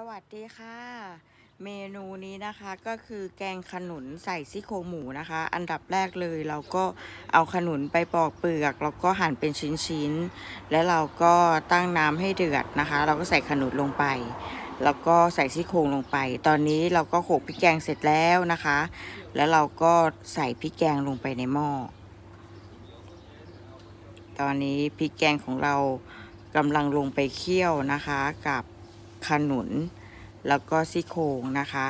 สวัสดีค่ะ เมนูนี้นะคะก็คือแกงขนุนใส่ซี่โครงหมูนะคะ อันดับแรกเลยเราก็เอาขนุนไปปอกเปลือกแล้วก็หั่นเป็นชิ้นๆแล้วเราก็ตั้งน้ำให้เดือดนะคะ เราก็ใส่ขนุนลงไป แล้วก็ใส่ซี่โครงลงไป ตอนนี้เราก็โขลกพริกแกงเสร็จแล้วนะคะ แล้วเราก็ใส่พริกแกงลงไปในหม้อตอนนี้พริกแกงของเรากำลังลงไปเคี่ยวนะคะกับ ขนุน แล้วก็ซี่โครงนะคะ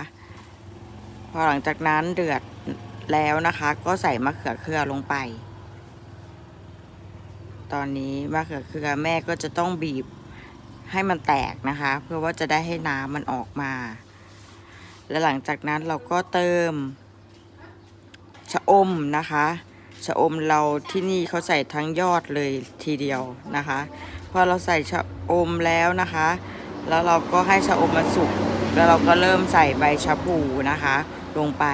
พอหลังจากนั้นเดือดแล้วนะคะ ก็ใส่มะเขือเขือลงไป ตอนนี้มะเขือเขือแม่ก็จะต้องบีบให้มันแตกนะคะ เพื่อว่าจะได้ให้น้ำมันออกมา และหลังจากนั้นเราก็เติมชะอมนะคะชะอมเราที่นี่เขาใส่ทั้งยอดเลยทีเดียวนะคะ พอเราใส่ชะอมแล้วนะคะ แล้วเราก็ให้ชะอมมันสุก แล้วเราก็เริ่มใส่ใบชะพูนะคะ ลงไป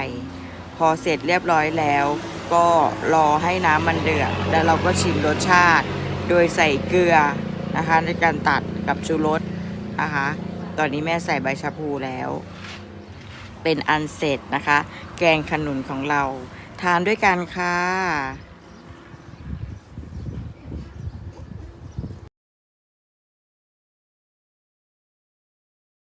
พอเสร็จเรียบร้อยแล้ว ก็รอให้น้ำมันเดือด แล้วเราก็ชิมรสชาติ โดยใส่เกลือนะคะในการตัดกับชูรสนะคะ ตอนนี้แม่ใส่ใบชะพูแล้ว เป็นอันเสร็จนะคะ แกงขนุนของเรา ทานด้วยกันค่ะ